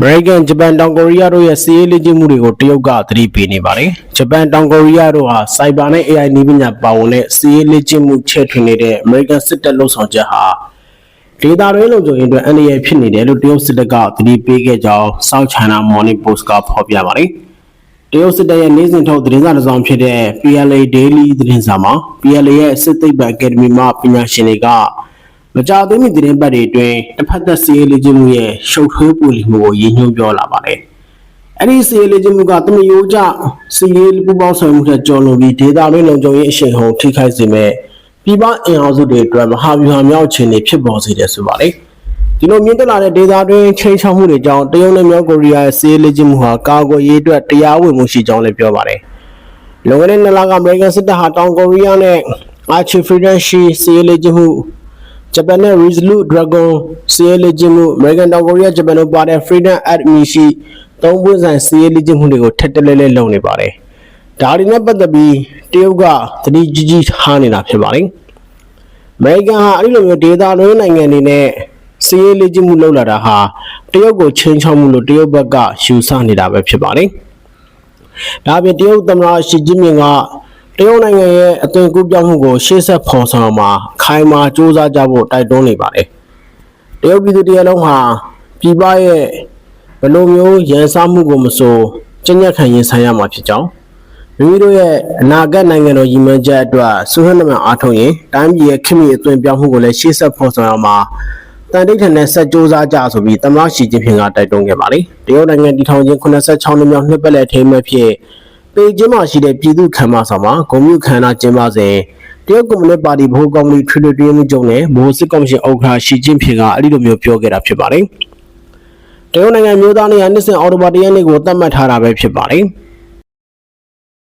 အမေရိကန်ဂျပန်တောင်ကိုရီးယားတို့ရဲ့စီးရေးလေ့ကျင့်မှုတွေကိုတရုတ်ကသတိပေးနေပါတယ်။ဂျပန်တောင်ကိုရီးယားတို့ဟာစိုက်ဘာနဲ့ AI နည်းပညာပါဝင်တဲ့စီးရေးလေ့ကျင့်မှုချဲ့ထွင်နေတဲ့အမေရိကန်စစ်တပ်လှုပ်ဆောင်ချက်ဟာဒေတာရင်းလုံခြုံရေးအတွက်အန္တရာယ်ဖြစ်နေတယ်လို့တရုတ်စစ်တပ်ကသတိပေးခဲ့ကြောင်း South China Morning Post ကဖော်ပြပါတယ်။တရုတ်စစ်တပ်ရဲ့နေ့စဉ်ထုတ်သတင်းစာတစ်စောင်ဖြစ်တဲ့ PLA Daily သတင်းစာမှာ PLA ရဲ့စစ်သိပ္ပံအကယ်ဒမီမှပညာရှင်တွေက မကြာသေးမီသတင်းပတ်တွေအတွင်းတစ်ဖက်သက်စီးရေးလေ့ကျင့်မှုရဲ့ရှုပ်ထွေးပူလီမှုကိုရည်ညွှန်းပြောလာပါတယ်။အဲ့ဒီစီးရေးလေ့ကျင့်မှုကတမယိုးကြစီးရေးပူပေါင်းဆောင်မှုထက်ကျော်လွန်ပြီးဒေတာရင်းလုံခြုံရေးအရှိန်ဟုန်ထိခိုက်စေမဲ့ပြည်ပအင်အားစုတွေအတွက်မဟာဗျူဟာမြောက်အခြေအနေဖြစ်ပေါ်စေတယ်ဆိုပါလေ။ဒီလိုမြင့်တက်လာတဲ့ဒေတာတွင်းချိန်ချောက်မှုတွေကြောင့်တရုတ်နဲ့မြောက်ကိုရီးယားရဲ့စီးရေးလေ့ကျင့်မှုဟာကာကွယ်ရေးအတွက်တရားဝင်မှုရှိကြောင်းလည်းပြောပါတယ်။လွန်ခဲ့တဲ့နှစ်လကအမေရိကန်စစ်တပ်ဟာတောင်ကိုရီးယားနဲ့ Archie Freedom Shield စီးရေးလေ့ကျင့်မှု ဂျပန်နဲ့ Resolute Dragon စီးရေးလေ့ကျင့်မှု American တောင်ကိုရီးယားဂျပန်တို့ပါတဲ့ Freedom Academy ရှိသုံးပွင့်ဆိုင်စီးရေးလေ့ကျင့်မှုတွေကိုထက်တလဲလဲလုပ်နေပါတယ်။ဒါတွေနဲ့ပတ်သက်ပြီးတရုတ်ကသတိကြီးကြီးထားနေတာဖြစ်ပါတယ်။ American ဟာအဲ့ဒီလိုမျိုးဒေတာလွှဲနိုင်ငံတွေနဲ့စီးရေးလေ့ကျင့်မှုလုပ်လာတာဟာတရုတ်ကိုချင်းချောက်မှုလို့တရုတ်ဘက်ကယူဆနေတာပဲဖြစ်ပါတယ်။ဒါအပြင်တရုတ်သမ္မတရှီကျင်းပင်က တရုတ်နိုင်ငံရဲ့အသွင်ကူးပြောင်းမှုကိုရှေ့ဆက်ဖော်ဆောင်မှာခိုင်မာစ조사ကြဖို့တိုက်တွန်းနေပါတယ်။တရုတ်ပြည်သူတရလုံးဟာပြည်ပရဲ့ဘယ်လိုမျိုးရန်စားမှုကိုမဆိုကြညက်ခံရင်ဆိုင်ရမှာဖြစ်ကြောင်းမိမိတို့ရဲ့အနာဂတ်နိုင်ငံတော်ရည်မှန်းချက်အတွက်ဆုဟနမန်အားထုတ်ရင်တိုင်းပြည်ရဲ့ခင်မီအသွင်ပြောင်းမှုကိုလည်းရှေ့ဆက်ဖော်ဆောင်အောင်မှာတန်တိတ်ထန်နဲ့ဆက်စ조사ကြဆိုပြီးသမ္မတရှီကျင်းပင်ကတိုက်တွန်းခဲ့ပါတယ်။တရုတ်နိုင်ငံတည်ထောင်ခြင်း86နှစ်မြောက်နှစ်ပတ်လည်ထိမ်းမဲ့ဖြစ် ပေကျင်းမှာရှိတဲ့ပြည်သူ့ခမ်းမဆောင်မှာဂုံမြူခမ်းနာကျင်းပစဉ်တရုတ်ကွန်မြူနစ်ပါတီဗဟိုကော်မတီထွေထွေတွင်းမှုချုပ်နဲ့ဗဟိုစစ်ကော်မရှင်ဥက္ကဋ္ဌရှီကျင်းပင်ကအဲ့ဒီလိုမျိုးပြောခဲ့တာဖြစ်ပါတယ်။တရုတ်နိုင်ငံမျိုးသားနေရာနှစ်စဉ်အော်တိုဘာတရက်နေ့ကိုသတ်မှတ်ထားတာပဲဖြစ်ပါတယ်။